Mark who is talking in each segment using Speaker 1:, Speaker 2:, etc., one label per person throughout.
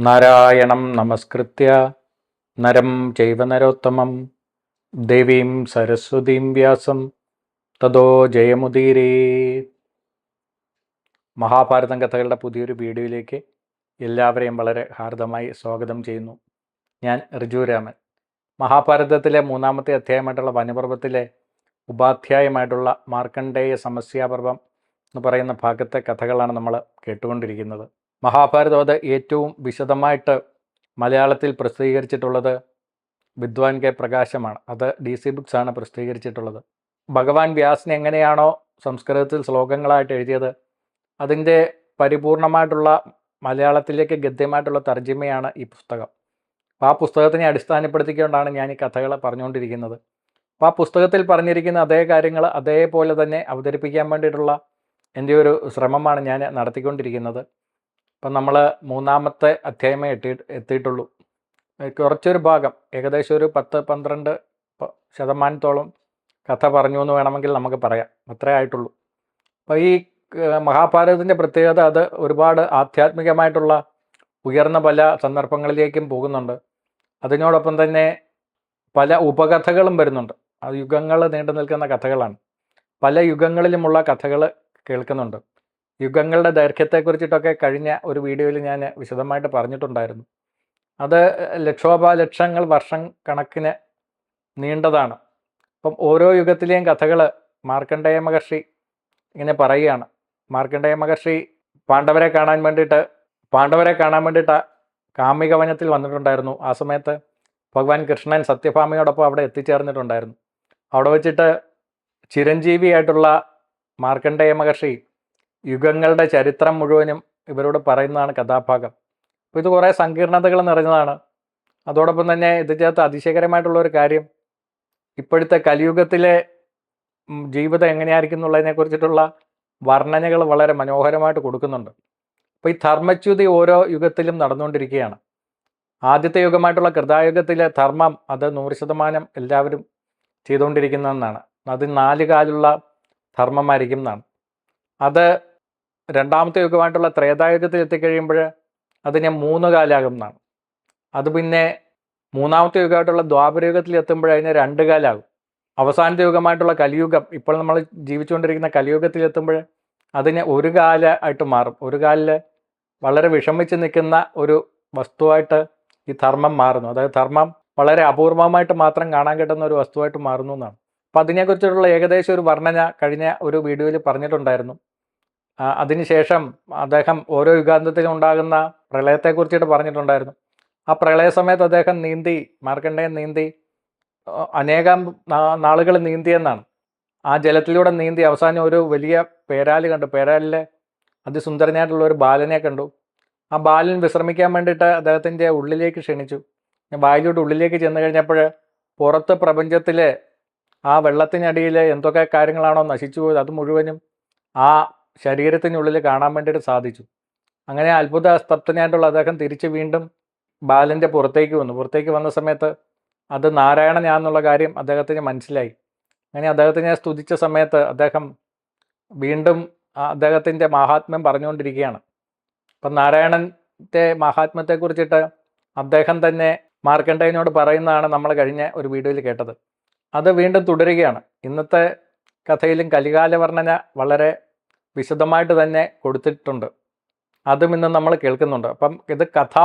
Speaker 1: നാരായണം നമസ്കൃത്യ. നരം ചൈവ നരോത്തമം. ദേവീം സരസ്വതീം വ്യാസം. തതോ ജയമുദീരേ. മഹാഭാരതം കഥകളുടെ പുതിയൊരു വീഡിയോയിലേക്ക് എല്ലാവരെയും വളരെ ഹാർദമായി സ്വാഗതം ചെയ്യുന്നു. ഞാൻ ഋജു രാമൻ. മഹാഭാരതത്തിലെ മൂന്നാമത്തെ അധ്യായമായിട്ടുള്ള വനപർവത്തിലെ ഉപാധ്യായമായിട്ടുള്ള മാർക്കണ്ഡേയ സമസ്യാപർവം എന്ന് പറയുന്ന ഭാഗത്തെ കഥകളാണ് നമ്മൾ കേട്ടുകൊണ്ടിരിക്കുന്നത്. മഹാഭാരതം അത് ഏറ്റവും വിശദമായിട്ട് മലയാളത്തിൽ പ്രസിദ്ധീകരിച്ചിട്ടുള്ളത് വിദ്വാൻ കെ പ്രകാശമാണ്. അത് ഡി സി ബുക്സാണ് പ്രസിദ്ധീകരിച്ചിട്ടുള്ളത്. ഭഗവാൻ വ്യാസൻ എങ്ങനെയാണോ സംസ്കൃതത്തിൽ ശ്ലോകങ്ങളായിട്ട് എഴുതിയത് അതിന്റെ പരിപൂർണമായിട്ടുള്ള മലയാളത്തിലേക്ക് ഗദ്യമായിട്ടുള്ള തർജിമയാണ് ഈ പുസ്തകം. അപ്പോൾ ആ പുസ്തകത്തിനെ അടിസ്ഥാനപ്പെടുത്തിക്കൊണ്ടാണ് ഞാൻ ഈ കഥകൾ പറഞ്ഞുകൊണ്ടിരിക്കുന്നത്. അപ്പോൾ ആ പുസ്തകത്തിൽ പറഞ്ഞിരിക്കുന്ന അതേ കാര്യങ്ങൾ അതേപോലെ തന്നെ അവതരിപ്പിക്കാൻ വേണ്ടിയിട്ടുള്ള എന്റെ ഒരു ശ്രമമാണ് ഞാൻ നടത്തിക്കൊണ്ടിരിക്കുന്നത്. അപ്പം നമ്മൾ മൂന്നാമത്തെ അധ്യായമേ എത്തി എത്തിയിട്ടുള്ളൂ. കുറച്ചൊരു ഭാഗം ഏകദേശം ഒരു പത്ത് പന്ത്രണ്ട് ശതമാനത്തോളം കഥ പറഞ്ഞു എന്ന് വേണമെങ്കിൽ നമുക്ക് പറയാം. അത്രേ ആയിട്ടുള്ളൂ. അപ്പോൾ ഈ മഹാഭാരതത്തിന്റെ പ്രത്യേകത അത് ഒരുപാട് ആധ്യാത്മികമായിട്ടുള്ള ഉയർന്ന പല സന്ദർഭങ്ങളിലേക്കും പോകുന്നുണ്ട്. അതിനോടൊപ്പം തന്നെ പല ഉപകഥകളും വരുന്നുണ്ട്. അത് യുഗങ്ങൾ നീണ്ടു നിൽക്കുന്ന കഥകളാണ്. പല യുഗങ്ങളിലുമുള്ള കഥകൾ കേൾക്കുന്നുണ്ട്. യുഗങ്ങളുടെ ദൈർഘ്യത്തെക്കുറിച്ചിട്ടൊക്കെ കഴിഞ്ഞ ഒരു വീഡിയോയിൽ ഞാൻ വിശദമായിട്ട് പറഞ്ഞിട്ടുണ്ടായിരുന്നു. അത് ലക്ഷോപലക്ഷങ്ങൾ വർഷം കണക്കിന് നീണ്ടതാണ്. അപ്പം ഓരോ യുഗത്തിലെയും കഥകൾ മാർക്കണ്ഡേയ മഹർഷി ഇങ്ങനെ പറയുകയാണ്. മാർക്കണ്ഡേയ മഹർഷി പാണ്ഡവരെ കാണാൻ വേണ്ടിയിട്ട് പാണ്ഡവരെ കാണാൻ വേണ്ടിയിട്ട് കാമിക വനത്തിൽ വന്നിട്ടുണ്ടായിരുന്നു. ആ സമയത്ത് ഭഗവാൻ കൃഷ്ണൻ സത്യഭാമയോടൊപ്പം അവിടെ എത്തിച്ചേർന്നിട്ടുണ്ടായിരുന്നു. അവിടെ വെച്ചിട്ട് ചിരഞ്ജീവിയായിട്ടുള്ള മാർക്കണ്ഡേയ മഹർഷി യുഗങ്ങളുടെ ചരിത്രം മുഴുവനും ഇവരോട് പറയുന്നതാണ് കഥാഭാഗം. അപ്പോൾ ഇത് കുറേ സങ്കീർണതകൾ നിറഞ്ഞതാണ്. അതോടൊപ്പം തന്നെ ഇതിനകത്ത് അതിശയകരമായിട്ടുള്ള ഒരു കാര്യം ഇപ്പോഴത്തെ കലിയുഗത്തിലെ ജീവിതം എങ്ങനെയായിരിക്കും എന്നുള്ളതിനെ കുറിച്ചിട്ടുള്ള വർണനകൾ വളരെ മനോഹരമായിട്ട് കൊടുക്കുന്നുണ്ട്. അപ്പോൾ ഈ ധർമ്മച്യുതി ഓരോ യുഗത്തിലും നടന്നുകൊണ്ടിരിക്കുകയാണ്. ആദ്യത്തെ യുഗമായിട്ടുള്ള കൃതായുഗത്തിലെ ധർമ്മം അത് നൂറ് ശതമാനം എല്ലാവരും ചെയ്തുകൊണ്ടിരിക്കുന്നതെന്നാണ്. അത് നാല് കാലുള്ള ധർമ്മമായിരിക്കും എന്നാണ്. അത് രണ്ടാമത്തെ യുഗമായിട്ടുള്ള ത്രേതായുഗത്തിൽ എത്തിക്കഴിയുമ്പോൾ അതിനെ മൂന്ന് കാലാകും എന്നാണ്. അത് പിന്നെ മൂന്നാമത്തെ യുഗമായിട്ടുള്ള ദ്വാപരയുഗത്തിൽ എത്തുമ്പോൾ അതിനെ രണ്ട് കാലാകും. അവസാനത്തെ യുഗമായിട്ടുള്ള കലിയുഗം ഇപ്പോൾ നമ്മൾ ജീവിച്ചുകൊണ്ടിരിക്കുന്ന കലിയുഗത്തിൽ എത്തുമ്പോൾ അതിനെ ഒരു കാല ആയിട്ട് മാറും. ഒരു കാലിൽ വളരെ വിഷമിച്ച് നിൽക്കുന്ന ഒരു വസ്തുവായിട്ട് ഈ ധർമ്മം മാറുന്നു. അതായത് ധർമ്മം വളരെ അപൂർവമായിട്ട് മാത്രം കാണാൻ കിട്ടുന്ന ഒരു വസ്തുവായിട്ട് മാറുന്നു എന്നാണ്. അപ്പം അതിനെക്കുറിച്ചുള്ള ഏകദേശം ഒരു വർണന കഴിഞ്ഞ ഒരു വീഡിയോയിൽ പറഞ്ഞിട്ടുണ്ടായിരുന്നു. അതിനുശേഷം അദ്ദേഹം ഓരോ യുഗാന്തത്തിലും ഉണ്ടാകുന്ന പ്രളയത്തെക്കുറിച്ചിട്ട് പറഞ്ഞിട്ടുണ്ടായിരുന്നു. ആ പ്രളയ സമയത്ത് അദ്ദേഹം നീന്തി മാർക്കണ്ഡേയൻ നീന്തി അനേകം നാളുകൾ നീന്തിയെന്നാണ് ആ ജലത്തിലൂടെ നീന്തി അവസാനം ഒരു വലിയ പേരാൽ കണ്ടു. പേരാലിലെ അതിസുന്ദരനായിട്ടുള്ള ഒരു ബാലനെ കണ്ടു. ആ ബാലൻ വിശ്രമിക്കാൻ വേണ്ടിയിട്ട് അദ്ദേഹത്തിന്റെ ഉള്ളിലേക്ക് ക്ഷണിച്ചു. വായിലൂടെ ഉള്ളിലേക്ക് ചെന്ന് കഴിഞ്ഞപ്പോൾ പുറത്ത് പ്രപഞ്ചത്തിലെ ആ വെള്ളത്തിനടിയിൽ എന്തൊക്കെ കാര്യങ്ങളാണോ നശിച്ചു പോയത് അത് മുഴുവനും ആ ശരീരത്തിനുള്ളിൽ കാണാൻ വേണ്ടിയിട്ട് സാധിച്ചു. അങ്ങനെ അത്ഭുത സ്തബ്ധനായിട്ടുള്ള അദ്ദേഹം തിരിച്ച് വീണ്ടും ബാലന്റെ പുറത്തേക്ക് വന്നു. പുറത്തേക്ക് വന്ന സമയത്ത് അത് നാരായണനാന്നുള്ള കാര്യം അദ്ദേഹത്തിന് മനസ്സിലായി. അങ്ങനെ അദ്ദേഹത്തിനെ സ്തുതിച്ച സമയത്ത് അദ്ദേഹം വീണ്ടും അദ്ദേഹത്തിന്റെ മഹാത്മ്യം പറഞ്ഞുകൊണ്ടിരിക്കുകയാണ്. അപ്പം നാരായണന്റെ മഹാത്മ്യത്തെക്കുറിച്ചിട്ട് അദ്ദേഹം തന്നെ മാർക്കണ്ഡേയനോട് പറയുന്നതാണ് നമ്മൾ കഴിഞ്ഞ ഒരു വീഡിയോയിൽ കേട്ടത്. അത് വീണ്ടും തുടരുകയാണ്. ഇന്നത്തെ കഥയിലും കലികാല വർണന വളരെ വിശദമായിട്ട് തന്നെ കൊടുത്തിട്ടുണ്ട്. അതും ഇന്ന് നമ്മൾ കേൾക്കുന്നുണ്ട്. അപ്പം ഇത് കഥ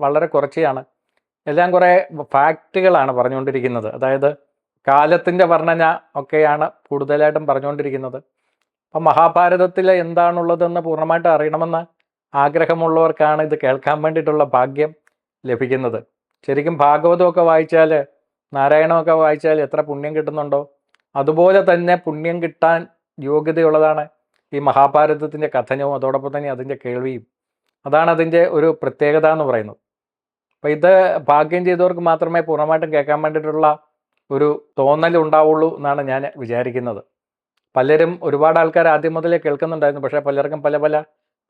Speaker 1: വളരെ കുറച്ചാണ് എല്ലാം കുറേ ഫാക്റ്റുകളാണ് പറഞ്ഞുകൊണ്ടിരിക്കുന്നത്. അതായത് കാലത്തിന്റെ വർണന ഒക്കെയാണ് കൂടുതലായിട്ടും പറഞ്ഞുകൊണ്ടിരിക്കുന്നത്. അപ്പം മഹാഭാരതത്തിൽ എന്താണുള്ളതെന്ന് പൂർണമായിട്ട് അറിയണമെന്ന് ആഗ്രഹമുള്ളവർക്കാണ് ഇത് കേൾക്കാൻ വേണ്ടിയിട്ടുള്ള ഭാഗ്യം ലഭിക്കുന്നത്. ശരിക്കും ഭാഗവതമൊക്കെ വായിച്ചാൽ നാരായണമൊക്കെ വായിച്ചാൽ എത്ര പുണ്യം കിട്ടുന്നുണ്ടോ? അതുപോലെ തന്നെ പുണ്യം കിട്ടാൻ യോഗ്യതയുള്ളതാണ് ഈ മഹാഭാരതത്തിന്റെ കഥനവും അതോടൊപ്പം തന്നെ അതിന്റെ കേൾവിയും അതാണ് അതിന്റെ ഒരു പ്രത്യേകത എന്ന് പറയുന്നത്. അപ്പോൾ ഇത് ഭാഗ്യം ചെയ്തവർക്ക് മാത്രമേ പൂർണമായിട്ടും കേൾക്കാൻ വേണ്ടിയിട്ടുള്ള ഒരു തോന്നൽ ഉണ്ടാവുള്ളൂ എന്നാണ് ഞാൻ വിചാരിക്കുന്നത്. പലരും ഒരുപാട് ആൾക്കാർ ആദ്യം മുതലേ കേൾക്കുന്നുണ്ടായിരുന്നു. പക്ഷേ പലർക്കും പല പല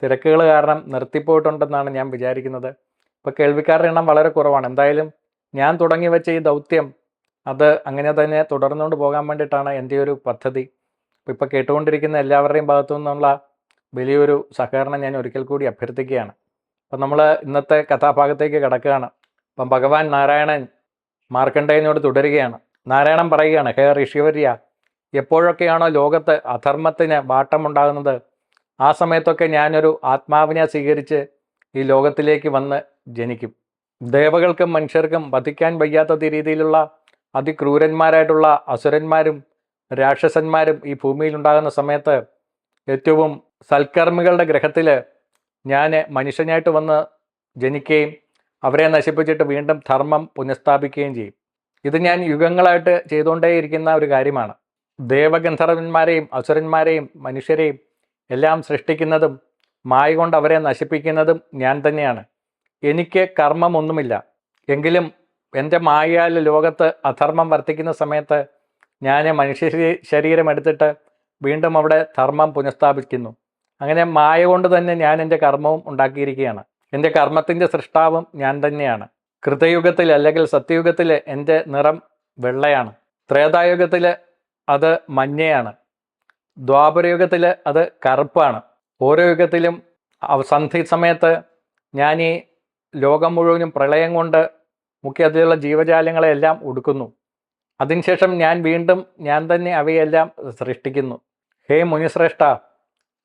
Speaker 1: തിരക്കുകൾ കാരണം നിർത്തിപ്പോയിട്ടുണ്ടെന്നാണ് ഞാൻ വിചാരിക്കുന്നത്. ഇപ്പോൾ കേൾവിക്കാരുടെ എണ്ണം വളരെ കുറവാണ്. എന്തായാലും ഞാൻ തുടങ്ങി വെച്ച ഈ ദൗത്യം അത് അങ്ങനെ തന്നെ തുടർന്നുകൊണ്ട് പോകാൻ വേണ്ടിയിട്ടാണ് എന്റെ ഒരു പദ്ധതി. ഇപ്പോൾ കേട്ടുകൊണ്ടിരിക്കുന്ന എല്ലാവരുടെയും ഭാഗത്തു നിന്നുള്ള വലിയൊരു സഹകരണം ഞാൻ ഒരിക്കൽ കൂടി അഭ്യർത്ഥിക്കുകയാണ്. അപ്പം നമ്മൾ ഇന്നത്തെ കഥാഭാഗത്തേക്ക് കിടക്കുകയാണ്. അപ്പം ഭഗവാൻ നാരായണൻ മാർക്കണ്ഡേയനോട് തുടരുകയാണ്. നാരായണൻ പറയുകയാണ് ഹേ ഋഷിവര്യ എപ്പോഴൊക്കെയാണോ ലോകത്ത് അധർമ്മത്തിന് വാട്ടമുണ്ടാകുന്നത് ആ സമയത്തൊക്കെ ഞാനൊരു ആത്മാവിനെ സ്വീകരിച്ച് ഈ ലോകത്തിലേക്ക് വന്ന് ജനിക്കും. ദേവകൾക്കും മനുഷ്യർക്കും വധിക്കാൻ വയ്യാത്ത രീതിയിലുള്ള അതിക്രൂരന്മാരായിട്ടുള്ള അസുരന്മാരും രാക്ഷസന്മാരും ഈ ഭൂമിയിൽ ഉണ്ടാകുന്ന സമയത്ത് ഏറ്റവും സൽക്കർമ്മികളുടെ ഗ്രഹത്തിൽ ഞാൻ മനുഷ്യനായിട്ട് വന്ന് ജനിക്കുകയും അവരെ നശിപ്പിച്ചിട്ട് വീണ്ടും ധർമ്മം പുനഃസ്ഥാപിക്കുകയും ചെയ്യും. ഇത് ഞാൻ യുഗങ്ങളായിട്ട് ചെയ്തുകൊണ്ടേയിരിക്കുന്ന ഒരു കാര്യമാണ്. ദേവഗന്ധർവന്മാരെയും അസുരന്മാരെയും മനുഷ്യരെയും എല്ലാം സൃഷ്ടിക്കുന്നതും മായ കൊണ്ട് അവരെ നശിപ്പിക്കുന്നതും ഞാൻ തന്നെയാണ്. എനിക്ക് കർമ്മമൊന്നുമില്ല. എങ്കിലും എന്റെ മായയാൽ ലോകത്ത് അധർമ്മം വർത്തിക്കുന്ന സമയത്ത് ഞാൻ മനുഷ്യ ശരീരം എടുത്തിട്ട് വീണ്ടും അവിടെ ധർമ്മം പുനഃസ്ഥാപിക്കുന്നു. അങ്ങനെ മായ കൊണ്ട് തന്നെ ഞാൻ എന്റെ കർമ്മവും ഉണ്ടാക്കിയിരിക്കുകയാണ്. എന്റെ കർമ്മത്തിന്റെ സൃഷ്ടാവും ഞാൻ തന്നെയാണ്. കൃതയുഗത്തിൽ അല്ലെങ്കിൽ സത്യയുഗത്തിൽ എന്റെ നിറം വെള്ളയാണ്. ത്രേതായുഗത്തിൽ അത് മഞ്ഞയാണ്. ദ്വാപരയുഗത്തിൽ അത് കറുപ്പാണ്. ഓരോ യുഗത്തിലും സന്ധി സമയത്ത് ഞാൻ ഈ ലോകം മുഴുവനും പ്രളയം കൊണ്ട് മുഖ്യ അതിലുള്ള ജീവജാലങ്ങളെല്ലാം ഒടുക്കുന്നു അതിനുശേഷം ഞാൻ വീണ്ടും ഞാൻ തന്നെ അവയെല്ലാം സൃഷ്ടിക്കുന്നു. ഹേ മുനിശ്രേഷ്ഠ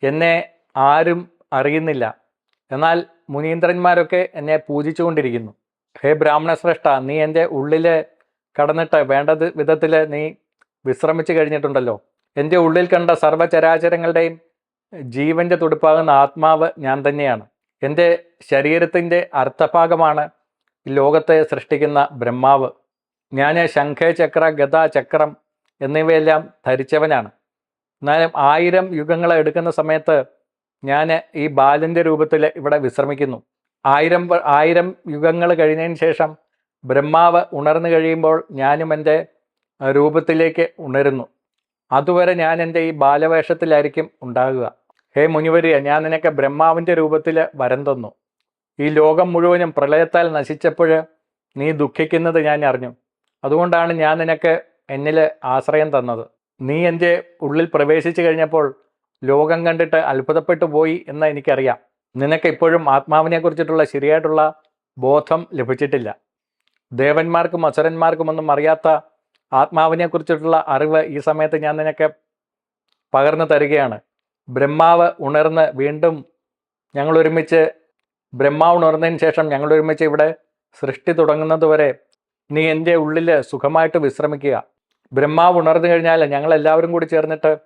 Speaker 1: എന്നെ ആരും അറിയുന്നില്ല. എന്നാൽ മുനീന്ദ്രന്മാരൊക്കെ എന്നെ പൂജിച്ചുകൊണ്ടിരിക്കുന്നു. ഹേ ബ്രാഹ്മണശ്രേഷ്ഠ നീ എന്റെ ഉള്ളിൽ കടന്നിട്ട് വേണ്ടത് വിധത്തിൽ നീ വിശ്രമിച്ചു കഴിഞ്ഞിട്ടുണ്ടല്ലോ. എന്റെ ഉള്ളിൽ കണ്ട സർവചരാചരങ്ങളുടെയും ജീവന്റെ തുടുപ്പാകുന്ന ആത്മാവ് ഞാൻ തന്നെയാണ്. എന്റെ ശരീരത്തിന്റെ അർത്ഥഭാഗമാണ് ലോകത്തെ സൃഷ്ടിക്കുന്ന ബ്രഹ്മാവ്. ഞാൻ ശംഖ ചക്ര ഗദ ചക്രം എന്നിവയെല്ലാം ധരിച്ചവനാണ്. എന്നാലും ആയിരം യുഗങ്ങളെ എടുക്കുന്ന സമയത്ത് ഞാൻ ഈ ബാലന്റെ രൂപത്തിൽ ഇവിടെ വിശ്രമിക്കുന്നു. ആയിരം ആയിരം യുഗങ്ങൾ കഴിഞ്ഞതിന് ശേഷം ബ്രഹ്മാവ് ഉണർന്നു കഴിയുമ്പോൾ ഞാനും എന്റെ രൂപത്തിലേക്ക് ഉണരുന്നു. അതുവരെ ഞാൻ എന്റെ ഈ ബാലവേഷത്തിലായിരിക്കും ഉണ്ടാകുക. ഹേ മുനിവരിയ ഞാൻ നിനക്ക് ബ്രഹ്മാവിന്റെ രൂപത്തിൽ വരം തന്നു. ഈ ലോകം മുഴുവനും പ്രളയത്താൽ നശിച്ചപ്പോൾ നീ ദുഃഖിക്കുന്നത് ഞാൻ അറിഞ്ഞു. അതുകൊണ്ടാണ് ഞാൻ നിനക്ക് എന്നിൽ ആശ്രയം തന്നത്. നീ എന്റെ ഉള്ളിൽ പ്രവേശിച്ചു കഴിഞ്ഞപ്പോൾ ലോകം കണ്ടിട്ട് അത്ഭുതപ്പെട്ടു പോയി എന്ന് എനിക്കറിയാം. നിനക്ക് ഇപ്പോഴും ആത്മാവിനെ കുറിച്ചിട്ടുള്ള ശരിയായിട്ടുള്ള ബോധം ലഭിച്ചിട്ടില്ല. ദേവന്മാർക്കും അസുരന്മാർക്കും ഒന്നും അറിയാത്ത ആത്മാവിനെ കുറിച്ചിട്ടുള്ള അറിവ് ഈ സമയത്ത് ഞാൻ നിനക്ക് പകർന്നു തരികയാണ്. ബ്രഹ്മാവ് ഉണർന്ന് വീണ്ടും ഞങ്ങൾ ഒരുമിച്ച് ബ്രഹ്മാവ് ഉണർന്നതിന് ശേഷം ഞങ്ങൾ ഒരുമിച്ച് ഇവിടെ സൃഷ്ടി തുടങ്ങുന്നത് വരെ നീ എന്റെ ഉള്ളിൽ സുഖമായിട്ട് വിശ്രമിക്കുക. ബ്രഹ്മാവ് ഉണർന്നു കഴിഞ്ഞാൽ ഞങ്ങൾ എല്ലാവരും കൂടി ചേർന്നിട്ട്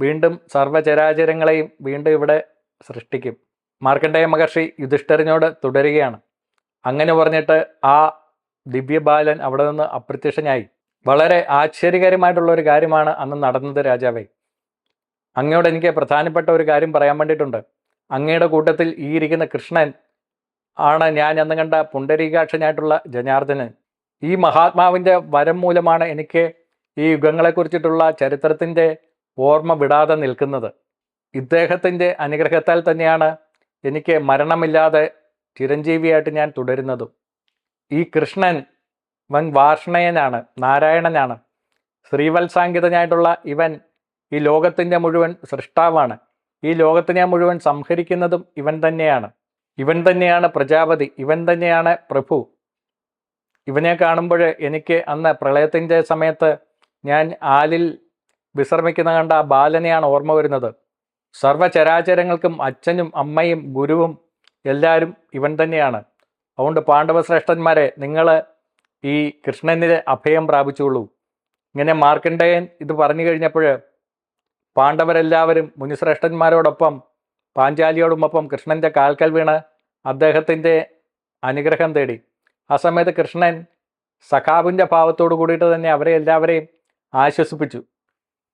Speaker 1: വീണ്ടും സർവചരാചരങ്ങളെയും വീണ്ടും ഇവിടെ സൃഷ്ടിക്കും. മാർക്കണ്ഡേയ മഹർഷി യുധിഷ്ഠരനോട് തുടരുകയാണ്. അങ്ങനെ പറഞ്ഞിട്ട് ആ ദിവ്യബാലൻ അവിടെ നിന്ന് അപ്രത്യക്ഷനായി. വളരെ ആശ്ചര്യകരമായിട്ടുള്ള ഒരു കാര്യമാണ് അന്ന് നടന്നത് രാജാവേ. അങ്ങയോട് എനിക്ക് പ്രധാനപ്പെട്ട ഒരു കാര്യം പറയാൻ വേണ്ടിയിട്ടുണ്ട്. അങ്ങയുടെ കൂട്ടത്തിൽ ഈ ഇരിക്കുന്ന കൃഷ്ണൻ ആണ് ഞാൻ അന്ന് കണ്ട പുണ്ടരീകാക്ഷനായിട്ടുള്ള ജനാർദ്ദനൻ. ഈ മഹാത്മാവിന്റെ വരം മൂലമാണ് എനിക്ക് ഈ യുഗങ്ങളെക്കുറിച്ചിട്ടുള്ള ചരിത്രത്തിന്റെ ഓർമ്മ വിടാതെ നിൽക്കുന്നത്. ഇദ്ദേഹത്തിന്റെ അനുഗ്രഹത്താൽ തന്നെയാണ് എനിക്ക് മരണമില്ലാതെ ചിരഞ്ജീവിയായിട്ട് ഞാൻ തുടരുന്നതും. ഈ കൃഷ്ണൻ വൻ വാർഷ്ണയനാണ് നാരായണനാണ്. ശ്രീവത്സാങ്കിതനായിട്ടുള്ള ഇവൻ ഈ ലോകത്തിന്റെ മുഴുവൻ സൃഷ്ടാവാണ്. ഈ ലോകത്തിനെ മുഴുവൻ സംഹരിക്കുന്നതും ഇവൻ തന്നെയാണ്. ഇവൻ തന്നെയാണ് പ്രജാപതി ഇവൻ തന്നെയാണ് പ്രഭു. ഇവനെ കാണുമ്പോൾ എനിക്ക് അന്ന് പ്രളയത്തിന്റെ സമയത്ത് ഞാൻ ആലിൽ വിശ്രമിക്കുന്ന കണ്ട ആ ബാലനെയാണ് ഓർമ്മ വരുന്നത്. സർവചരാചരങ്ങൾക്കും അച്ഛനും അമ്മയും ഗുരുവും എല്ലാവരും ഇവൻ തന്നെയാണ്. അതുകൊണ്ട് പാണ്ഡവശ്രേഷ്ഠന്മാരെ നിങ്ങൾ ഈ കൃഷ്ണനിലെ അഭയം പ്രാപിച്ചുള്ളൂ ഇങ്ങനെ മാർക്കണ്ഡയൻ ഇത് പറഞ്ഞു കഴിഞ്ഞപ്പോൾ പാണ്ഡവരെല്ലാവരും മുനിശ്രേഷ്ഠന്മാരോടൊപ്പം പാഞ്ചാലിയോടുമൊപ്പം കൃഷ്ണന്റെ കാൽക്കൽ വീണ് അദ്ദേഹത്തിന്റെ അനുഗ്രഹം തേടി. ആ സമയത്ത് കൃഷ്ണൻ സഖാവിന്റെ ഭാവത്തോട് കൂടിയിട്ട് തന്നെ അവരെ എല്ലാവരെയും ആശ്വസിപ്പിച്ചു.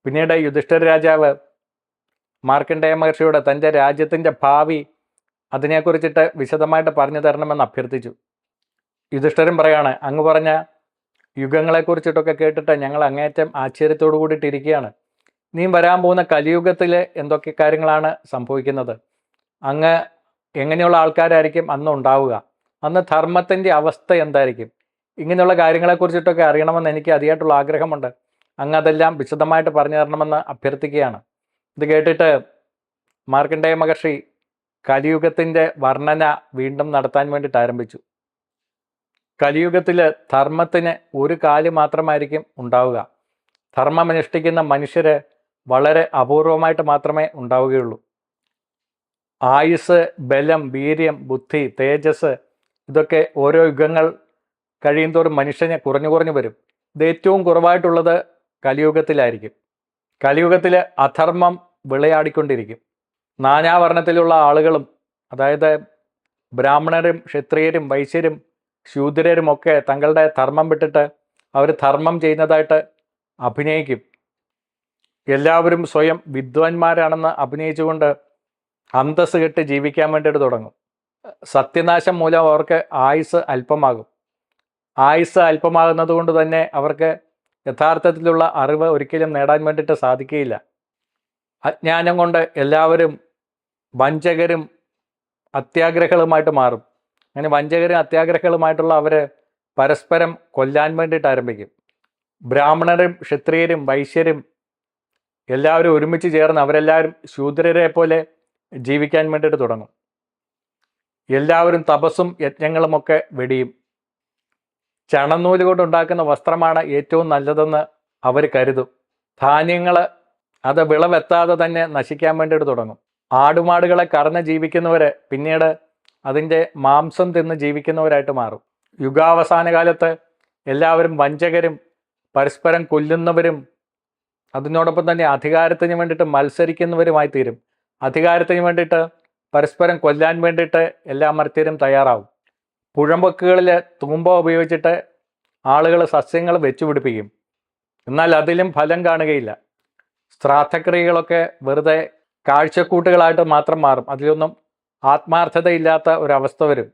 Speaker 1: പിന്നീട് യുധിഷ്ഠിര രാജാവ് മാർക്കണ്ഡേയ മഹർഷിയോട് തന്റെ രാജ്യത്തിന്റെ ഭാവി അതിനെക്കുറിച്ചിട്ട് വിശദമായിട്ട് പറഞ്ഞു തരണമെന്ന് അഭ്യർത്ഥിച്ചു. യുധിഷ്ഠിരൻ പറയാണ് അങ്ങ് പറഞ്ഞ യുഗങ്ങളെക്കുറിച്ചിട്ടൊക്കെ കേട്ടിട്ട് ഞങ്ങൾ അങ്ങേറ്റം ആശ്ചര്യത്തോടു കൂടിയിട്ടിരിക്കുകയാണ്. നീ വരാൻ പോകുന്ന കലിയുഗത്തിൽ എന്തൊക്കെ കാര്യങ്ങളാണ് സംഭവിക്കുന്നത്? അങ്ങ് എങ്ങനെയുള്ള ആൾക്കാരായിരിക്കും അന്ന് ഉണ്ടാവുക? അന്ന് ധർമ്മത്തിന്റെ അവസ്ഥ എന്തായിരിക്കും? ഇങ്ങനെയുള്ള കാര്യങ്ങളെക്കുറിച്ചിട്ടൊക്കെ അറിയണമെന്ന് എനിക്ക് അതിയായിട്ടുള്ള ആഗ്രഹമുണ്ട്. അങ്ങ് അതെല്ലാം വിശദമായിട്ട് പറഞ്ഞു തരണമെന്ന് അഭ്യർത്ഥിക്കുകയാണ്. ഇത് കേട്ടിട്ട് മാർക്കണ്ഡേയ മഹർഷി കലിയുഗത്തിന്റെ വർണന വീണ്ടും നടത്താൻ വേണ്ടിയിട്ട് ആരംഭിച്ചു. കലിയുഗത്തിൽ ധർമ്മത്തിന് ഒരു കാൽ മാത്രമായിരിക്കും ഉണ്ടാവുക. ധർമ്മം അനുഷ്ഠിക്കുന്ന മനുഷ്യർ വളരെ അപൂർവമായിട്ട് മാത്രമേ ഉണ്ടാവുകയുള്ളൂ. ആയുസ് ബലം വീര്യം ബുദ്ധി തേജസ് ഇതൊക്കെ ഓരോ യുഗങ്ങൾ കഴിയുന്തോറും മനുഷ്യനെ കുറഞ്ഞു കുറഞ്ഞു വരും. ഇത് ഏറ്റവും കുറവായിട്ടുള്ളത് കലിയുഗത്തിലായിരിക്കും. കലിയുഗത്തിൽ അധർമ്മം വിളയാടിക്കൊണ്ടിരിക്കും. നാനാവർണത്തിലുള്ള ആളുകളും അതായത് ബ്രാഹ്മണരും ക്ഷത്രിയരും വൈശ്യരും ശൂദ്രരും ഒക്കെ തങ്ങളുടെ ധർമ്മം വിട്ടിട്ട് അവർ ധർമ്മം ചെയ്യുന്നതായിട്ട് അഭിനയിക്കും. എല്ലാവരും സ്വയം വിദ്വാൻമാരാണെന്ന് അഭിനയിച്ചുകൊണ്ട് അന്തസ് കെട്ട് ജീവിക്കാൻ വേണ്ടിയിട്ട് തുടങ്ങും. സത്യനാശം മൂലം അവർക്ക് ആയുസ് അല്പമാകും. ആയുസ് അല്പമാകുന്നത് കൊണ്ട് തന്നെ അവർക്ക് യഥാർത്ഥത്തിലുള്ള അറിവ് ഒരിക്കലും നേടാൻ വേണ്ടിയിട്ട് സാധിക്കുകയില്ല. അജ്ഞാനം കൊണ്ട് എല്ലാവരും വഞ്ചകരും അത്യാഗ്രഹങ്ങളുമായിട്ട് മാറും. അങ്ങനെ വഞ്ചകരും അത്യാഗ്രഹങ്ങളുമായിട്ടുള്ള അവർ പരസ്പരം കൊല്ലാൻ വേണ്ടിയിട്ട് ആരംഭിക്കും. ബ്രാഹ്മണരും ക്ഷത്രിയരും വൈശ്യരും എല്ലാവരും ഒരുമിച്ച് ചേർന്ന് അവരെല്ലാവരും ശൂദ്രരെ പോലെ ജീവിക്കാൻ വേണ്ടിയിട്ട് തുടങ്ങും. എല്ലാവരും തപസ്സും യജ്ഞങ്ങളുമൊക്കെ വെടിയും. ചണനൂൽ കൊണ്ടുണ്ടാക്കുന്ന വസ്ത്രമാണ് ഏറ്റവും നല്ലതെന്ന് അവർ കരുതും. ധാന്യങ്ങൾ അത് വിളവെത്താതെ തന്നെ നശിക്കാൻ വേണ്ടിയിട്ട് തുടങ്ങും. ആടുമാടുകളെ കറന്ന് ജീവിക്കുന്നവർ പിന്നീട് അതിന്റെ മാംസം തിന്ന് ജീവിക്കുന്നവരായിട്ട് മാറും. യുഗാവസാന കാലത്ത് എല്ലാവരും വഞ്ചകരും പരസ്പരം കൊല്ലുന്നവരും അതിനോടൊപ്പം തന്നെ അധികാരത്തിന് വേണ്ടിയിട്ട് മത്സരിക്കുന്നവരുമായി തീരും അധികാരത്തിന് വേണ്ടിയിട്ട് പരസ്പരം കൊല്ലാൻ വേണ്ടിയിട്ട് എല്ലാ മർത്യരും തയ്യാറാവും. പുഴമ്പൊക്കുകളിൽ തൂമ്പ ഉപയോഗിച്ചിട്ട് ആളുകൾ സസ്യങ്ങൾ വെച്ചുപിടിപ്പിക്കും. എന്നാൽ അതിലും ഫലം കാണുകയില്ല. ശ്രാദ്ധക്രിയകളൊക്കെ വെറുതെ കാഴ്ചക്കൂട്ടുകളായിട്ട് മാത്രം മാറും. അതിലൊന്നും ആത്മാർത്ഥതയില്ലാത്ത ഒരവസ്ഥ വരും.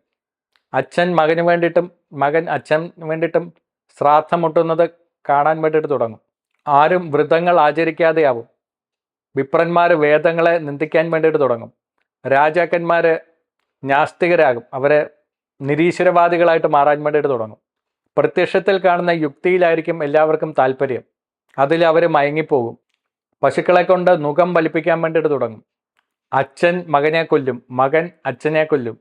Speaker 1: അച്ഛൻ മകന് വേണ്ടിയിട്ടും മകൻ അച്ഛന് വേണ്ടിയിട്ടും ശ്രാദ്ധം മുട്ടുന്നത് കാണാൻ വേണ്ടിയിട്ട് തുടങ്ങും. ആരും വ്രതങ്ങൾ ആചരിക്കാതെയാവും. വിപ്രന്മാർ വേദങ്ങളെ നിന്ദിക്കാൻ വേണ്ടിയിട്ട് തുടങ്ങും. രാജാക്കന്മാർ നാസ്തികരാകും. അവരെ നിരീശ്വരവാദികളായിട്ട് മാറാൻ വേണ്ടിയിട്ട് തുടങ്ങും. പ്രത്യക്ഷത്തിൽ കാണുന്ന യുക്തിയിലായിരിക്കും എല്ലാവർക്കും താല്പര്യം. അതിൽ അവർ മയങ്ങിപ്പോകും. പശുക്കളെ കൊണ്ട് നുഖം വലിപ്പിക്കാൻ വേണ്ടിയിട്ട് തുടങ്ങും. അച്ഛൻ മകനെ കൊല്ലും. മകൻ അച്ഛനെ കൊല്ലും.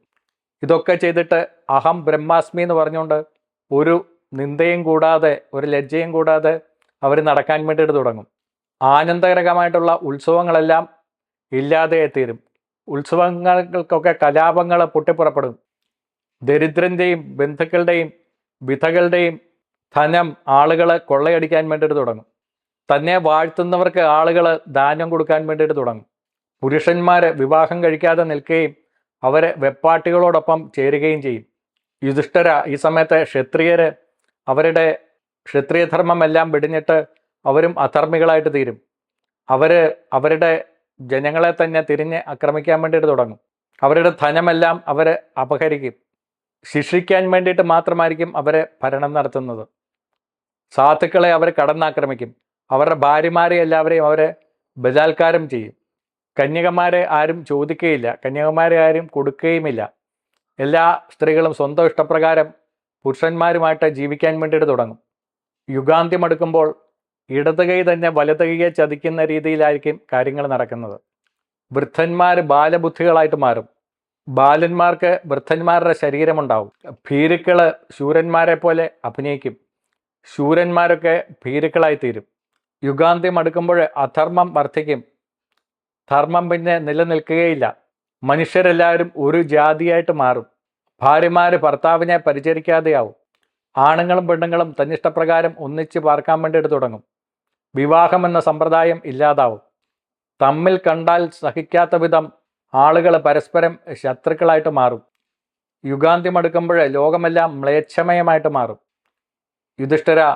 Speaker 1: ഇതൊക്കെ ചെയ്തിട്ട് അഹം ബ്രഹ്മാസ്മി എന്ന് പറഞ്ഞുകൊണ്ട് ഒരു നിന്ദയും കൂടാതെ ഒരു ലജ്ജയും കൂടാതെ അവർ നടക്കാൻ വേണ്ടിയിട്ട് തുടങ്ങും. ആനന്ദകരകമായിട്ടുള്ള ഉത്സവങ്ങളെല്ലാം ഇല്ലാതെ തീരും. ഉത്സവങ്ങൾക്കൊക്കെ കലാപങ്ങൾ പൊട്ടിപ്പുറപ്പെടും. ദരിദ്രന്റെയും ബന്ധുക്കളുടെയും വിധകളുടെയും ധനം ആളുകൾ കൊള്ളയടിക്കാൻ വേണ്ടിയിട്ട് തുടങ്ങും. തന്നെ വാഴ്ത്തുന്നവർക്ക് ആളുകൾ ദാനം കൊടുക്കാൻ വേണ്ടിയിട്ട് തുടങ്ങും. പുരുഷന്മാർ വിവാഹം കഴിക്കാതെ നിൽക്കുകയും അവരെ വെപ്പാട്ടികളോടൊപ്പം ചേരുകയും ചെയ്യും. യുധിഷ്ഠര ഈ സമയത്തെ ക്ഷത്രിയര് അവരുടെ ക്ഷത്രിയധർമ്മമെല്ലാം വെടിഞ്ഞിട്ട് അവരും അധർമ്മികളായിട്ട് തീരും. അവർ അവരുടെ ജനങ്ങളെ തന്നെ തിരിഞ്ഞ് ആക്രമിക്കാൻ വേണ്ടിയിട്ട് തുടങ്ങും. അവരുടെ ധനമെല്ലാം അവർ അപഹരിക്കും. ശിക്ഷിക്കാൻ വേണ്ടിയിട്ട് മാത്രമായിരിക്കും അവരെ ഭരണം നടത്തുന്നത്. സാധുക്കളെ അവർ കടന്നാക്രമിക്കും. അവരുടെ ഭാര്യമാരെ എല്ലാവരെയും അവരെ ബലാത്കാരം ചെയ്യും. കന്യകമാരെ ആരും ചോദിക്കുകയില്ല. കന്യകമാരെ ആരും കൊടുക്കുകയുമില്ല. എല്ലാ സ്ത്രീകളും സ്വന്തം ഇഷ്ടപ്രകാരം പുരുഷന്മാരുമായിട്ട് ജീവിക്കാൻ വേണ്ടിയിട്ട് തുടങ്ങും. യുഗാന്ത്യം അടുക്കുമ്പോൾ ഇടത് കൈ തന്നെ വലത് കൈയെ ചതിക്കുന്ന രീതിയിലായിരിക്കും കാര്യങ്ങൾ നടക്കുന്നത്. വൃദ്ധന്മാർ ബാലബുദ്ധികളായിട്ട് മാറും. ബാലന്മാർക്ക് വൃദ്ധന്മാരുടെ ശരീരമുണ്ടാവും. ഭീരുക്കൾ ശൂരന്മാരെ പോലെ അഭിനയിക്കും. ശൂരന്മാരൊക്കെ ഭീരുക്കളായി തീരും. യുഗാന്ത്യം അടുക്കുമ്പോൾ അധർമ്മം വർദ്ധിക്കും. ധർമ്മം പിന്നെ നിലനിൽക്കുകയില്ല. മനുഷ്യരെല്ലാവരും ഒരു ജാതിയായിട്ട് മാറും. ഭാര്യമാർ ഭർത്താവിനെ പരിചരിക്കാതെയാവും. ആണുങ്ങളും പെണ്ണുങ്ങളും തന്നിഷ്ടപ്രകാരം ഒന്നിച്ച് പാർക്കാൻ വേണ്ടിയിട്ട് തുടങ്ങും. വിവാഹം എന്ന സമ്പ്രദായം ഇല്ലാതാവും. തമ്മിൽ കണ്ടാൽ സഹിക്കാത്ത വിധം ആളുകൾ പരസ്പരം ശത്രുക്കളായിട്ട് മാറും. യുഗാന്ത്യമടുക്കുമ്പോൾ ലോകമെല്ലാം മ്ലേച്ഛമയമായിട്ട് മാറും. യുധിഷ്ഠിര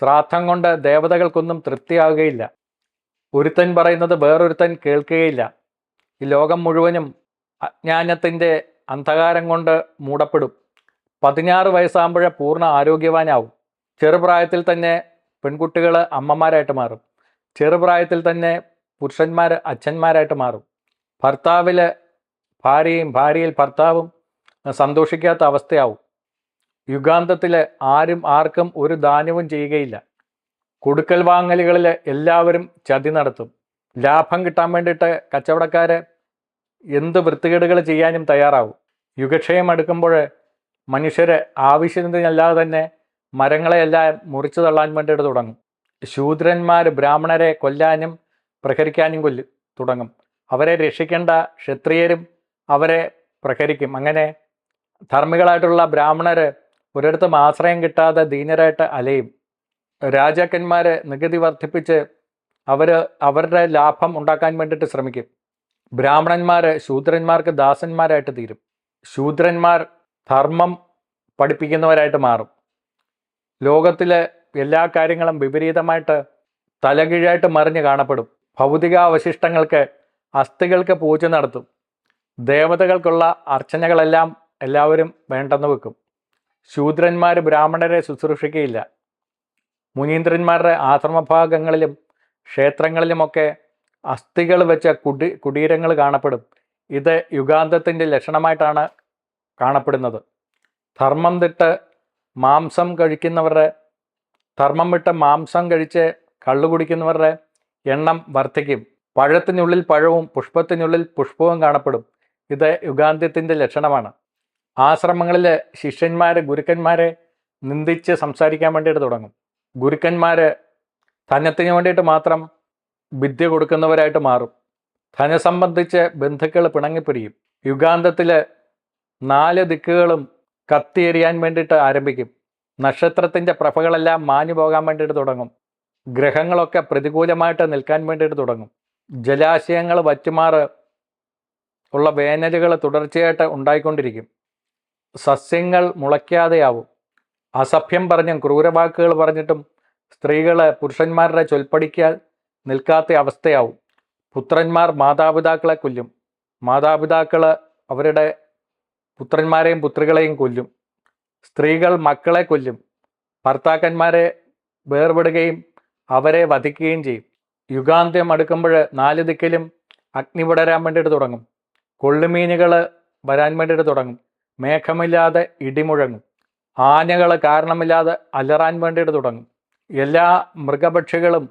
Speaker 1: ശ്രാദ്ധം കൊണ്ട് ദേവതകൾക്കൊന്നും തൃപ്തിയാവുകയില്ല ഒരുത്തൻ പറയുന്നത് വേറൊരുത്തൻ കേൾക്കുകയില്ല. ഈ ലോകം മുഴുവനും അജ്ഞാനത്തിന്റെ അന്ധകാരം കൊണ്ട് മൂടപ്പെടും. പതിനാറ് വയസ്സാകുമ്പോഴേ പൂർണ ആരോഗ്യവാനാവും. ചെറുപ്രായത്തിൽ തന്നെ പെൺകുട്ടികൾ അമ്മമാരായിട്ട് മാറും. ചെറുപ്രായത്തിൽ തന്നെ പുരുഷന്മാർ അച്ഛന്മാരായിട്ട് മാറും. ഭർത്താവിൽ ഭാര്യയും ഭാര്യയിൽ ഭർത്താവും സന്തോഷിക്കാത്ത അവസ്ഥയാവും. യുഗാന്തത്തിൽ ആരും ആർക്കും ഒരു ദാനവും ചെയ്യുകയില്ല. കൊടുക്കൽ വാങ്ങലുകളിൽ എല്ലാവരും ചതി നടത്തും. ലാഭം കിട്ടാൻ വേണ്ടിയിട്ട് കച്ചവടക്കാർ എന്ത് വൃത്തികേടുകൾ ചെയ്യാനും തയ്യാറാവും. യുഗക്ഷയം അടുക്കുമ്പോൾ മനുഷ്യരെ ആവശ്യത്തിനല്ലാതെ തന്നെ മരങ്ങളെയെല്ലാം മുറിച്ചു തള്ളാൻ വേണ്ടിയിട്ട് തുടങ്ങും. ശൂദ്രന്മാർ ബ്രാഹ്മണരെ കൊല്ലാനും പ്രഹരിക്കാനും കൊല്ലു തുടങ്ങും. അവരെ രക്ഷിക്കേണ്ട ക്ഷത്രിയരും അവരെ പ്രഹരിക്കും. അങ്ങനെ ധർമ്മികളായിട്ടുള്ള ബ്രാഹ്മണർ ഒരിടത്തും ആശ്രയം കിട്ടാതെ ദീനരായിട്ട് അലയും. രാജാക്കന്മാർ നികുതി വർദ്ധിപ്പിച്ച് അവർ അവരുടെ ലാഭം ഉണ്ടാക്കാൻ വേണ്ടിയിട്ട് ശ്രമിക്കും. ബ്രാഹ്മണന്മാർ ശൂദ്രന്മാർക്ക് ദാസന്മാരായിട്ട് തീരും. ശൂദ്രന്മാർ ധർമ്മം പഠിപ്പിക്കുന്നവരായിട്ട് മാറും. ലോകത്തിലെ എല്ലാ കാര്യങ്ങളും വിപരീതമായിട്ട് തലകീഴായിട്ട് മറിഞ്ഞ് കാണപ്പെടും. ഭൗതികാവശിഷ്ടങ്ങൾക്ക് അസ്ഥികൾക്ക് പൂജ നടത്തും. ദേവതകൾക്കുള്ള അർച്ചനകളെല്ലാം എല്ലാവരും വേണ്ടെന്ന് വെക്കും. ശൂദ്രന്മാർ ബ്രാഹ്മണരെ ശുശ്രൂഷിക്കുകയില്ല മുനീന്ദ്രന്മാരുടെ ആശ്രമഭാഗങ്ങളിലും ക്ഷേത്രങ്ങളിലുമൊക്കെ അസ്ഥികൾ വെച്ച കുടി കുടീരങ്ങൾ കാണപ്പെടും. ഇത് യുഗാന്തത്തിന്റെ ലക്ഷണമായിട്ടാണ് കാണപ്പെടുന്നത്. ധർമ്മം വിട്ട് മാംസം കഴിക്കുന്നവരുടെ ധർമ്മം വിട്ട് മാംസം കഴിച്ച് കള്ളു കുടിക്കുന്നവരുടെ എണ്ണം വർദ്ധിക്കും. പഴത്തിനുള്ളിൽ പഴവും പുഷ്പത്തിനുള്ളിൽ പുഷ്പവും കാണപ്പെടും. ഇത് യുഗാന്ത്യത്തിന്റെ ലക്ഷണമാണ്. ആശ്രമങ്ങളിൽ ശിഷ്യന്മാർ ഗുരുക്കന്മാരെ നിന്ദിച്ച് സംസാരിക്കാൻ വേണ്ടിയിട്ട് തുടങ്ങും. ഗുരുക്കന്മാർ ധനത്തിന് വേണ്ടിയിട്ട് മാത്രം വിദ്യ കൊടുക്കുന്നവരായിട്ട് മാറും. ധനസംബന്ധിച്ച് ബന്ധുക്കൾ പിണങ്ങിപ്പിരിയും യുഗാന്തത്തിൽ നാല് ദിക്കുകളും കത്തിയെറിയാൻ വേണ്ടിയിട്ട് ആരംഭിക്കും. നക്ഷത്രത്തിന്റെ പ്രഭകളെല്ലാം മാഞ്ഞു പോകാൻ വേണ്ടിയിട്ട് തുടങ്ങും. ഗ്രഹങ്ങളൊക്കെ പ്രതികൂലമായിട്ട് നിൽക്കാൻ വേണ്ടിയിട്ട് തുടങ്ങും. ജലാശയങ്ങൾ വറ്റുമാറ് ഉള്ള വേനലുകൾ തുടർച്ചയായിട്ട് ഉണ്ടായിക്കൊണ്ടിരിക്കും. സസ്യങ്ങൾ മുളയ്ക്കാതെയാവും. അസഭ്യം പറഞ്ഞും ക്രൂരവാക്കുകൾ പറഞ്ഞിട്ടും സ്ത്രീകൾ പുരുഷന്മാരുടെ ചൊൽപ്പടിക്കാൻ നിൽക്കാത്ത അവസ്ഥയാവും. പുത്രന്മാർ മാതാപിതാക്കളെ കൊല്ലും. മാതാപിതാക്കൾ അവരുടെ പുത്രന്മാരെയും പുത്രികളെയും കൊല്ലും. സ്ത്രീകൾ മക്കളെ കൊല്ലും. ഭർത്താക്കന്മാരെ വേർപെടുകയും അവരെ വധിക്കുകയും ചെയ്യും. യുഗാന്ത്യം അടുക്കുമ്പോൾ നാല് ദിക്കിലും അഗ്നി വിടരാൻ വേണ്ടിയിട്ട് തുടങ്ങും. കൊള്ളുമീനുകൾ വരാൻ വേണ്ടിയിട്ട് തുടങ്ങും. മേഘമില്ലാതെ ഇടിമുഴങ്ങും ആനകൾ കാരണമില്ലാതെ അലറാൻ വേണ്ടിയിട്ട് തുടങ്ങും. എല്ലാ മൃഗപക്ഷികളും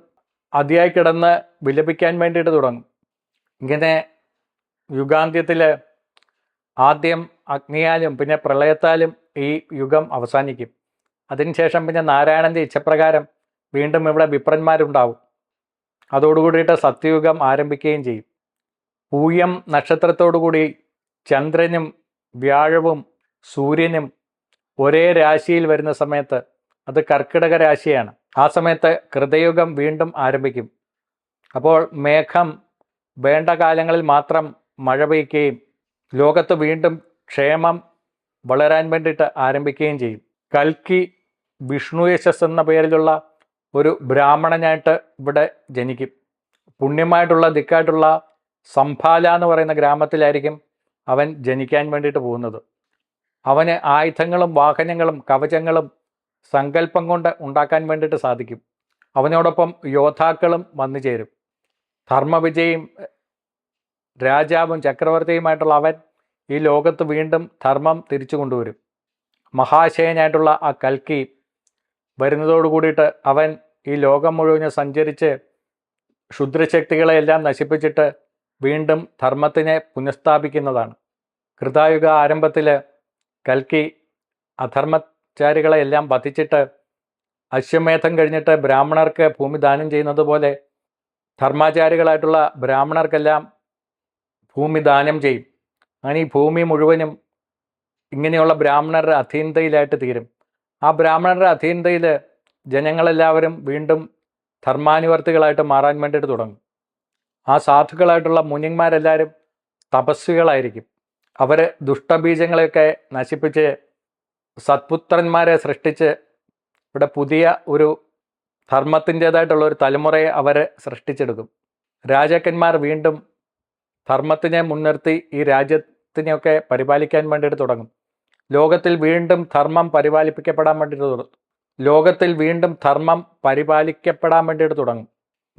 Speaker 1: അതിയായി കിടന്ന് വിലപിക്കാൻ വേണ്ടിയിട്ട് തുടങ്ങും. ഇങ്ങനെ യുഗാന്ത്യത്തിൽ ആദ്യം അഗ്നിയാലും പിന്നെ പ്രളയത്താലും ഈ യുഗം അവസാനിക്കും. അതിനുശേഷം പിന്നെ നാരായണന്റെ ഇച്ഛപ്രകാരം വീണ്ടും ഇവിടെ വിപ്രന്മാരുണ്ടാവും. അതോടുകൂടിയിട്ട് സത്യയുഗം ആരംഭിക്കുകയും ചെയ്യും. പൂയം നക്ഷത്രത്തോടുകൂടി ചന്ദ്രനും വ്യാഴവും സൂര്യനും ഒരേ രാശിയിൽ വരുന്ന സമയത്ത് അത് കർക്കിടക രാശിയാണ്. ആ സമയത്ത് കൃതയുഗം വീണ്ടും ആരംഭിക്കും. അപ്പോൾ മേഘം വേണ്ട കാലങ്ങളിൽ മാത്രം മഴ പെയ്യുകയും ലോകത്ത് വീണ്ടും ക്ഷേമം വളരാൻ വേണ്ടിയിട്ട് ആരംഭിക്കുകയും ചെയ്യും. കൽക്കി വിഷ്ണുയശസ് എന്ന പേരിലുള്ള ഒരു ബ്രാഹ്മണനായിട്ട് ഇവിടെ ജനിക്കും. പുണ്യമായിട്ടുള്ള ദിക്കായിട്ടുള്ള സംഭാല എന്ന് പറയുന്ന ഗ്രാമത്തിലായിരിക്കും അവൻ ജനിക്കാൻ വേണ്ടിയിട്ട് പോകുന്നത്. അവന് ആയുധങ്ങളും വാഹനങ്ങളും കവചങ്ങളും സങ്കല്പം കൊണ്ട് ഉണ്ടാക്കാൻ വേണ്ടിയിട്ട് സാധിക്കും. അവനോടൊപ്പം യോദ്ധാക്കളും വന്നു ചേരും. ധർമ്മവിജയും രാജാവും ചക്രവർത്തിയുമായിട്ടുള്ള അവൻ ഈ ലോകത്ത് വീണ്ടും ധർമ്മം തിരിച്ചു കൊണ്ടുവരും. മഹാശയനായിട്ടുള്ള ആ കൽക്കി വരുന്നതോടു കൂടിയിട്ട് അവൻ ഈ ലോകം മുഴുവൻ സഞ്ചരിച്ച് ക്ഷുദ്രശക്തികളെയെല്ലാം നശിപ്പിച്ചിട്ട് വീണ്ടും ധർമ്മത്തിനെ പുനഃസ്ഥാപിക്കുന്നതാണ്. കൃതായുഗ ആരംഭത്തിൽ കൽക്കി അധർമ്മചാരികളെയെല്ലാം വധിച്ചിട്ട് അശ്വമേധം കഴിഞ്ഞിട്ട് ബ്രാഹ്മണർക്ക് ഭൂമി ദാനം ചെയ്യുന്നത് പോലെ ധർമാചാരികളായിട്ടുള്ള ബ്രാഹ്മണർക്കെല്ലാം ഭൂമി ദാനം ചെയ്യും. അങ്ങനെ ഈ ഭൂമി മുഴുവനും ഇങ്ങനെയുള്ള ബ്രാഹ്മണരുടെ അധീനതയിലായിട്ട് തീരും. ആ ബ്രാഹ്മണരുടെ അധീനതയിൽ ജനങ്ങളെല്ലാവരും വീണ്ടും ധർമാനുവർത്തികളായിട്ട് മാറാൻ വേണ്ടിയിട്ട് തുടങ്ങും. ആ സാധുക്കളായിട്ടുള്ള മുനിന്മാരെല്ലാവരും തപസ്വികളായിരിക്കും അവർ ദുഷ്ടബീജങ്ങളെയൊക്കെ നശിപ്പിച്ച് സത്പുത്രന്മാരെ സൃഷ്ടിച്ച് ഇവിടെ പുതിയ ഒരു ധർമ്മത്തിന്റേതായിട്ടുള്ള ഒരു തലമുറയെ അവർ സൃഷ്ടിച്ചെടുക്കും. രാജാക്കന്മാർ വീണ്ടും ധർമ്മത്തിനെ മുൻനിർത്തി ഈ രാജ്യത്തിനെയൊക്കെ പരിപാലിക്കാൻ വേണ്ടിയിട്ട് തുടങ്ങും. ലോകത്തിൽ വീണ്ടും ധർമ്മം പരിപാലിപ്പിക്കപ്പെടാൻ വേണ്ടിയിട്ട് ലോകത്തിൽ വീണ്ടും ധർമ്മം പരിപാലിക്കപ്പെടാൻ വേണ്ടിയിട്ട് തുടങ്ങും.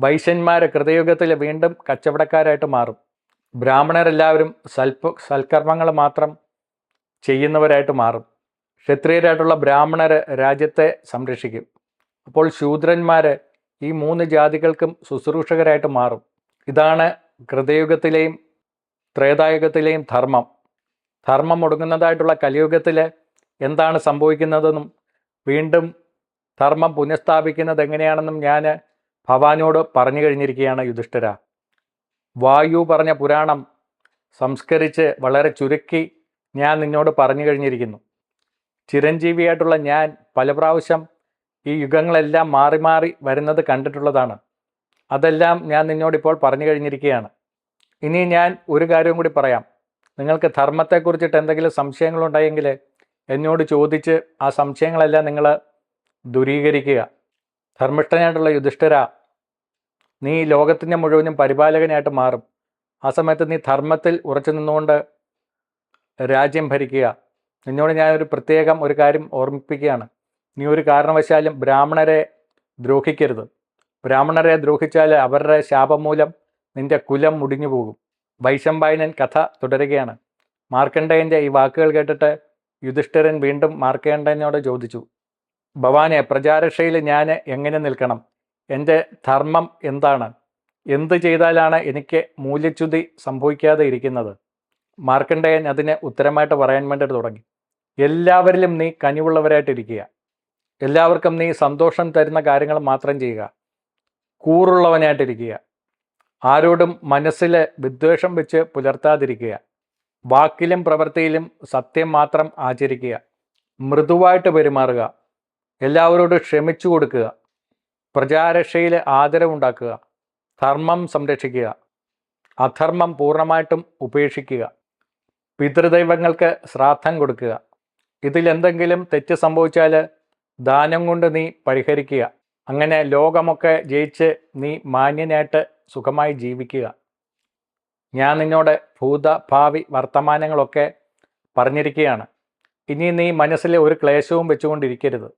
Speaker 1: വൈശ്യന്മാർ കൃതയുഗത്തിൽ വീണ്ടും കച്ചവടക്കാരായിട്ട് മാറും. ബ്രാഹ്മണരെല്ലാവരും സൽപ്പ സൽക്കർമ്മങ്ങൾ മാത്രം ചെയ്യുന്നവരായിട്ട് മാറും. ക്ഷത്രിയരായിട്ടുള്ള ബ്രാഹ്മണർ രാജ്യത്തെ സംരക്ഷിക്കും. അപ്പോൾ ശൂദ്രന്മാർ ഈ മൂന്ന് ജാതികൾക്കും ശുശ്രൂഷകരായിട്ട് മാറും. ഇതാണ് കൃതയുഗത്തിലെയും ത്രേതായുഗത്തിലെയും ധർമ്മം. ധർമ്മം ഒടുങ്ങുന്നതായിട്ടുള്ള കലിയുഗത്തിൽ എന്താണ് സംഭവിക്കുന്നതെന്നും വീണ്ടും ധർമ്മം പുനഃസ്ഥാപിക്കുന്നത് എങ്ങനെയാണെന്നും ഞാൻ ഭവാനോട് പറഞ്ഞു കഴിഞ്ഞിരിക്കുകയാണ് യുധിഷ്ഠിര. വായു പറഞ്ഞ പുരാണം സംസ്കരിച്ച് വളരെ ചുരുക്കി ഞാൻ നിന്നോട് പറഞ്ഞു കഴിഞ്ഞിരിക്കുന്നു. ചിരഞ്ജീവിയായിട്ടുള്ള ഞാൻ പല പ്രാവശ്യം ഈ യുഗങ്ങളെല്ലാം മാറി മാറി വരുന്നത് കണ്ടിട്ടുള്ളതാണ്. അതെല്ലാം ഞാൻ നിന്നോടിപ്പോൾ പറഞ്ഞു കഴിഞ്ഞിരിക്കുകയാണ്. ഇനി ഞാൻ ഒരു കാര്യവും കൂടി പറയാം. നിങ്ങൾക്ക് ധർമ്മത്തെക്കുറിച്ചിട്ട് എന്തെങ്കിലും സംശയങ്ങളുണ്ടായെങ്കിൽ എന്നോട് ചോദിച്ച് ആ സംശയങ്ങളെല്ലാം നിങ്ങൾ ദൂരീകരിക്കുക. ധർമ്മിഷ്ഠനായിട്ടുള്ള യുധിഷ്ഠിര നീ ലോകത്തിന്റെ മുഴുവനും പരിപാലകനായിട്ട് മാറും. ആ സമയത്ത് നീ ധർമ്മത്തിൽ ഉറച്ചു നിന്നുകൊണ്ട് രാജ്യം ഭരിക്കുക. നിന്നോട് ഞാനൊരു പ്രത്യേകം ഒരു കാര്യം ഓർമ്മിപ്പിക്കുകയാണ്. നീ ഒരു കാരണവശാലും ബ്രാഹ്മണരെ ദ്രോഹിക്കരുത്. ബ്രാഹ്മണരെ ദ്രോഹിച്ചാൽ അവരുടെ ശാപം മൂലം നിന്റെ കുലം മുടിഞ്ഞു പോകും. വൈശമ്പായനൻ കഥ തുടരുകയാണ്. മാർക്കണ്ഡേയന്റെ ഈ വാക്കുകൾ കേട്ടിട്ട് യുധിഷ്ഠിരൻ വീണ്ടും മാർക്കണ്ഡേയനോട് ചോദിച്ചു ഭവാനെ പ്രചാരക്ഷയിൽ ഞാൻ എങ്ങനെ നിൽക്കണം? എന്റെ ധർമ്മം എന്താണ്? എന്ത് ചെയ്താലാണ് എനിക്ക് മൂല്യച്യുതി സംഭവിക്കാതെ ഇരിക്കുന്നത്? മാർക്കണ്ഡേയൻ അതിന് ഉത്തരമായിട്ട് പറയാൻ വേണ്ടിയിട്ട് തുടങ്ങി. എല്ലാവരിലും നീ കനിവുള്ളവരായിട്ടിരിക്കുക. എല്ലാവർക്കും നീ സന്തോഷം തരുന്ന കാര്യങ്ങൾ മാത്രം ചെയ്യുക. കൂറുള്ളവനായിട്ടിരിക്കുക. ആരോടും മനസ്സിൽ വിദ്വേഷം വെച്ച് പുലർത്താതിരിക്കുക. വാക്കിലും പ്രവൃത്തിയിലും സത്യം മാത്രം ആചരിക്കുക. മൃദുവായിട്ട് പെരുമാറുക. എല്ലാവരോടും ക്ഷമിച്ചു കൊടുക്കുക. പ്രജാരക്ഷയിൽ ആദരവുണ്ടാക്കുക. ധർമ്മം സംരക്ഷിക്കുക. അധർമ്മം പൂർണമായിട്ടും ഉപേക്ഷിക്കുക. പിതൃദൈവങ്ങൾക്ക് ശ്രാദ്ധം കൊടുക്കുക. ഇതിലെന്തെങ്കിലും തെറ്റ് സംഭവിച്ചാൽ ദാനം കൊണ്ട് നീ പരിഹരിക്കുക. അങ്ങനെ ലോകമൊക്കെ ജയിച്ച് നീ മാന്യനായിട്ട് സുഖമായി ജീവിക്കുക. ഞാൻ നിന്നോട് ഭൂത ഭാവി വർത്തമാനങ്ങളൊക്കെ പറഞ്ഞിരിക്കുകയാണ് ഇനി നീ മനസ്സിൽ ഒരു ക്ലേശവും വെച്ചുകൊണ്ടിരിക്കരുത്.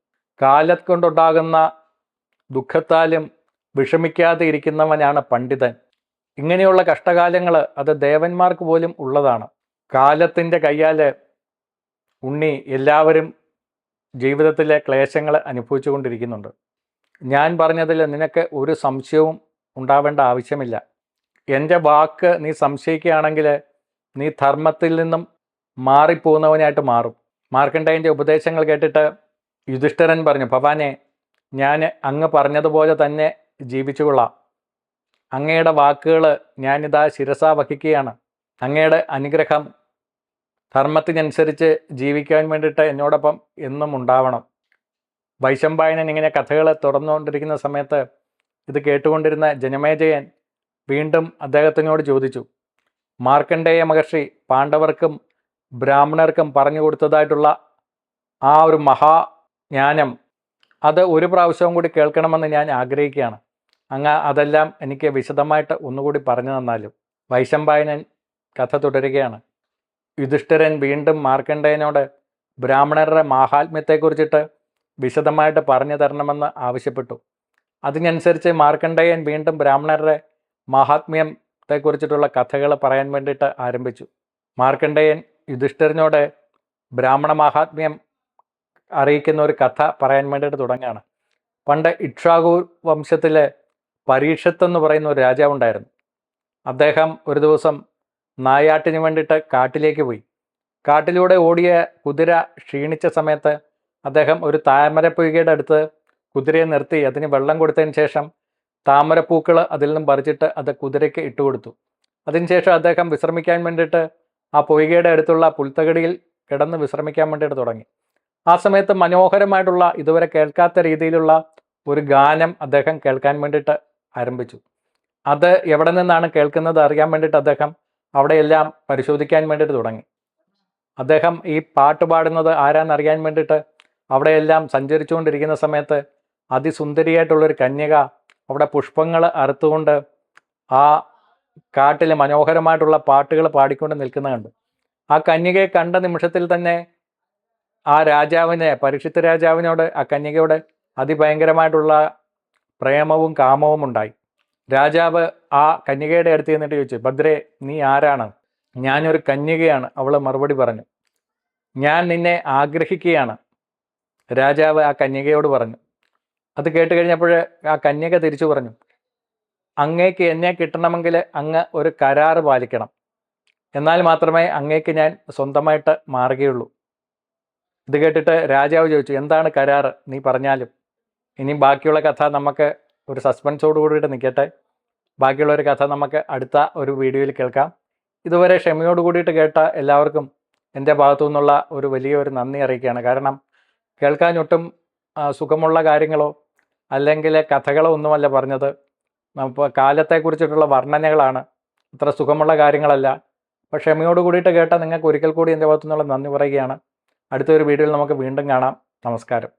Speaker 1: കാലത്ത് കൊണ്ടുണ്ടാകുന്ന ദുഃഖത്താലും വിഷമിക്കാതെ ഇരിക്കുന്നവനാണ് പണ്ഡിതൻ. ഇങ്ങനെയുള്ള കഷ്ടകാലങ്ങൾ അത് ദേവന്മാർക്ക് പോലും ഉള്ളതാണ്. കാലത്തിന്റെ കയ്യാൽ ഉണ്ണി എല്ലാവരും ജീവിതത്തിലെ ക്ലേശങ്ങൾ അനുഭവിച്ചു കൊണ്ടിരിക്കുന്നുണ്ട് ഞാൻ പറഞ്ഞതിൽ നിനക്ക് ഒരു സംശയവും ഉണ്ടാവേണ്ട ആവശ്യമില്ല. എന്റെ വാക്ക് നീ സംശയിക്കുകയാണെങ്കിൽ നീ ധർമ്മത്തിൽ നിന്നും മാറിപ്പോകുന്നവനായിട്ട് മാറും. മാർക്കണ്ഡേയന്റെ ഉപദേശങ്ങൾ കേട്ടിട്ട് യുധിഷ്ഠിരൻ പറഞ്ഞു ഭവാനെ ഞാൻ അങ്ങ് പറഞ്ഞതുപോലെ തന്നെ ജീവിച്ചുകൊള്ളാം. അങ്ങയുടെ വാക്കുകൾ ഞാനിതാ ശിരസ വഹിക്കുകയാണ്. അങ്ങയുടെ അനുഗ്രഹം ധർമ്മത്തിനനുസരിച്ച് ജീവിക്കാൻ വേണ്ടിയിട്ട് എന്നോടൊപ്പം എന്നും ഉണ്ടാവണം. വൈശമ്പായനൻ ഇങ്ങനെ കഥകൾ തുറന്നുകൊണ്ടിരിക്കുന്ന സമയത്ത് ഇത് കേട്ടുകൊണ്ടിരുന്ന ജനമേജയൻ വീണ്ടും അദ്ദേഹത്തിനോട് ചോദിച്ചു മാർക്കണ്ഡേയ മഹർഷി പാണ്ഡവർക്കും ബ്രാഹ്മണർക്കും പറഞ്ഞു കൊടുത്തതായിട്ടുള്ള ആ ഒരു മഹാജ്ഞാനം അത് ഒരു പ്രാവശ്യവും കൂടി കേൾക്കണമെന്ന് ഞാൻ ആഗ്രഹിക്കുകയാണ്. അങ്ങ് അതെല്ലാം എനിക്ക് വിശദമായിട്ട് ഒന്നുകൂടി പറഞ്ഞു തന്നാലും. വൈശമ്പായനൻ കഥ തുടരുകയാണ്. യുധിഷ്ഠിരൻ വീണ്ടും മാർക്കണ്ഡേയനോട് ബ്രാഹ്മണരുടെ മാഹാത്മ്യത്തെക്കുറിച്ചിട്ട് വിശദമായിട്ട് പറഞ്ഞു തരണമെന്ന് ആവശ്യപ്പെട്ടു. അതിനനുസരിച്ച് മാർക്കണ്ഡേയൻ വീണ്ടും ബ്രാഹ്മണരുടെ മാഹാത്മ്യത്തെക്കുറിച്ചിട്ടുള്ള കഥകൾ പറയാൻ വേണ്ടിയിട്ട് ആരംഭിച്ചു. മാർക്കണ്ഡേയൻ യുധിഷ്ഠിരനോട് ബ്രാഹ്മണ മഹാത്മ്യം അറിയിക്കുന്ന ഒരു കഥ പറയാൻ വേണ്ടിയിട്ട് തുടങ്ങുകയാണ്. പണ്ട് ഇക്ഷാകു വംശത്തിലെ പരീക്ഷത്ത് എന്ന് പറയുന്ന ഒരു രാജാവ് ഉണ്ടായിരുന്നു. അദ്ദേഹം ഒരു ദിവസം നായാട്ടിന് വേണ്ടിയിട്ട് കാട്ടിലേക്ക് പോയി. കാട്ടിലൂടെ ഓടിയ കുതിര ക്ഷീണിച്ച സമയത്ത് അദ്ദേഹം ഒരു താമരപ്പൊയ്കയുടെ അടുത്ത് കുതിരയെ നിർത്തി അതിന് വെള്ളം കൊടുത്തതിന് ശേഷം താമരപ്പൂക്കൾ അതിൽ നിന്നും പറിച്ചിട്ട് അത് കുതിരയ്ക്ക് ഇട്ടുകൊടുത്തു അതിനുശേഷം അദ്ദേഹം വിശ്രമിക്കാൻ വേണ്ടിയിട്ട് ആ പൊയ്കയുടെ അടുത്തുള്ള പുൽത്തകടിയിൽ കിടന്ന് വിശ്രമിക്കാൻ വേണ്ടിയിട്ട് തുടങ്ങി. ആ സമയത്ത് മനോഹരമായിട്ടുള്ള ഇതുവരെ കേൾക്കാത്ത രീതിയിലുള്ള ഒരു ഗാനം അദ്ദേഹം കേൾക്കാൻ വേണ്ടിയിട്ട് ആരംഭിച്ചു. അത് എവിടെ നിന്നാണ് കേൾക്കുന്നത് അറിയാൻ വേണ്ടിയിട്ട് അദ്ദേഹം അവിടെയെല്ലാം പരിശോധിക്കാൻ വേണ്ടിയിട്ട് തുടങ്ങി. അദ്ദേഹം ഈ പാട്ട് പാടുന്നത് ആരാന്നറിയാൻ വേണ്ടിയിട്ട് അവിടെയെല്ലാം സഞ്ചരിച്ചുകൊണ്ടിരിക്കുന്ന സമയത്ത് അതിസുന്ദരിയായിട്ടുള്ളൊരു കന്യക അവിടെ പുഷ്പങ്ങൾ അറുത്തുകൊണ്ട് ആ കാട്ടിൽ മനോഹരമായിട്ടുള്ള പാട്ടുകൾ പാടിക്കൊണ്ട് നിൽക്കുന്ന കണ്ടു. ആ കന്യകയെ കണ്ട നിമിഷത്തിൽ തന്നെ ആ രാജാവിനെ പരീക്ഷിത്ത രാജാവിനോട് ആ കന്യകയോട് അതിഭയങ്കരമായിട്ടുള്ള പ്രേമവും കാമവും ഉണ്ടായി. രാജാവ് ആ കന്യകയുടെ അടുത്ത് ചെന്നിട്ട് ചോദിച്ചു ഭദ്രേ നീ ആരാണ്? ഞാനൊരു കന്യകയാണ്. അവൾ മറുപടി പറഞ്ഞു ഞാൻ നിന്നെ ആഗ്രഹിക്കുകയാണ്. രാജാവ് ആ കന്യകയോട് പറഞ്ഞു അത് കേട്ട് കഴിഞ്ഞപ്പോൾ ആ കന്യക തിരിച്ചു പറഞ്ഞു അങ്ങേക്ക് എന്നെ കിട്ടണമെങ്കിൽ അങ്ങ് ഒരു കരാറ് പാലിക്കണം. എന്നാൽ മാത്രമേ അങ്ങേക്ക് ഞാൻ സ്വന്തമായിട്ട് മാറുകയുള്ളൂ. ഇത് കേട്ടിട്ട് രാജാവ് ചോദിച്ചു എന്താണ് കരാറ്? നീ പറഞ്ഞാലും. ഇനി ബാക്കിയുള്ള കഥ നമുക്ക് ഒരു സസ്പെൻസോട് കൂടിയിട്ട് നിൽക്കട്ടെ. ബാക്കിയുള്ള ഒരു കഥ നമുക്ക് അടുത്ത ഒരു വീഡിയോയിൽ കേൾക്കാം. ഇതുവരെ ക്ഷമയോട് കൂടിയിട്ട് കേട്ട എല്ലാവർക്കും എന്റെ ഭാഗത്തു നിന്നുള്ള ഒരു വലിയൊരു നന്ദി അറിയിക്കുകയാണ്. കാരണം കേൾക്കാനൊട്ടും സുഖമുള്ള കാര്യങ്ങളോ അല്ലെങ്കിൽ കഥകളോ ഒന്നുമല്ല പറഞ്ഞത്. അപ്പോൾ കാലത്തെക്കുറിച്ചിട്ടുള്ള വർണനകളാണ്. അത്ര സുഖമുള്ള കാര്യങ്ങളല്ല. അപ്പോൾ ക്ഷമയോട് കൂടിയിട്ട് കേട്ട നിങ്ങൾക്ക് ഒരിക്കൽ കൂടി എന്റെ ഭാഗത്തു നിന്നുള്ള നന്ദി പറയുകയാണ്. അടുത്തൊരു വീഡിയോയിൽ നമുക്ക് വീണ്ടും കാണാം. നമസ്കാരം.